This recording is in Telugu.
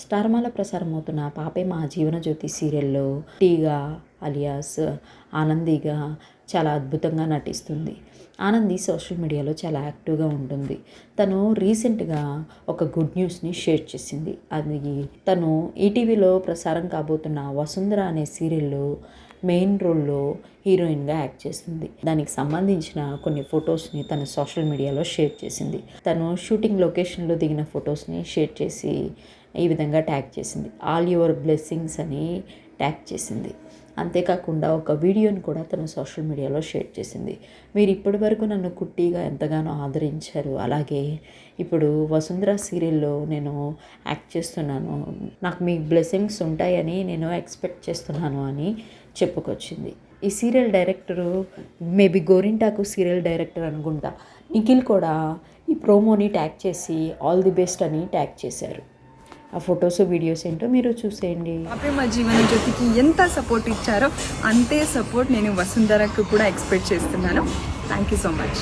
స్టార్మాల ప్రసారం అవుతున్న పాపే మా జీవనజ్యోతి సీరియల్లో టీగా అలియాస్ ఆనందిగా చాలా అద్భుతంగా నటిస్తుంది. ఆనంది సోషల్ మీడియాలో చాలా యాక్టివ్గా ఉంటుంది. తను రీసెంట్గా ఒక గుడ్ న్యూస్ని షేర్ చేసింది. అది తను ఈటీవీలో ప్రసారం కాబోతున్న వసుంధర అనే సీరియల్లో మెయిన్ రోల్లో హీరోయిన్గా యాక్ట్ చేస్తుంది. దానికి సంబంధించిన కొన్ని ఫొటోస్ని తన సోషల్ మీడియాలో షేర్ చేసింది. తను షూటింగ్ లొకేషన్లో దిగిన ఫొటోస్ని షేర్ చేసి ఈ విధంగా ట్యాగ్ చేసింది. ఆల్ యువర్ బ్లెస్సింగ్స్ అని ట్యాగ్ చేసింది. అంతేకాకుండా ఒక వీడియోని కూడా తను సోషల్ మీడియాలో షేర్ చేసింది. మీరు ఇప్పటి వరకు నన్ను కుట్టిగా ఎంతగానో ఆదరించారు. అలాగే ఇప్పుడు వసుంధర సీరియల్లో నేను యాక్ట్ చేస్తున్నాను. నాకు మీ బ్లెస్సింగ్స్ ఉంటాయని నేను ఎక్స్పెక్ట్ చేస్తున్నాను అని చెప్పుకొచ్చింది. ఈ serial director maybe Gorintaku serial director అనుకుంటా. నిఖిల్ కూడా ఈ ప్రోమోని ట్యాగ్ చేసి ఆల్ ది బెస్ట్ అని ట్యాగ్ చేశారు. ఆ ఫొటోస్ వీడియోస్ ఏంటో మీరు చూసేయండి. అప్పుడే మా జీవన జ్యోతికి ఎంత సపోర్ట్ ఇచ్చారో అంతే సపోర్ట్ నేను వసుంధరకు కూడా ఎక్స్పెక్ట్ చేస్తున్నాను. Thank you so much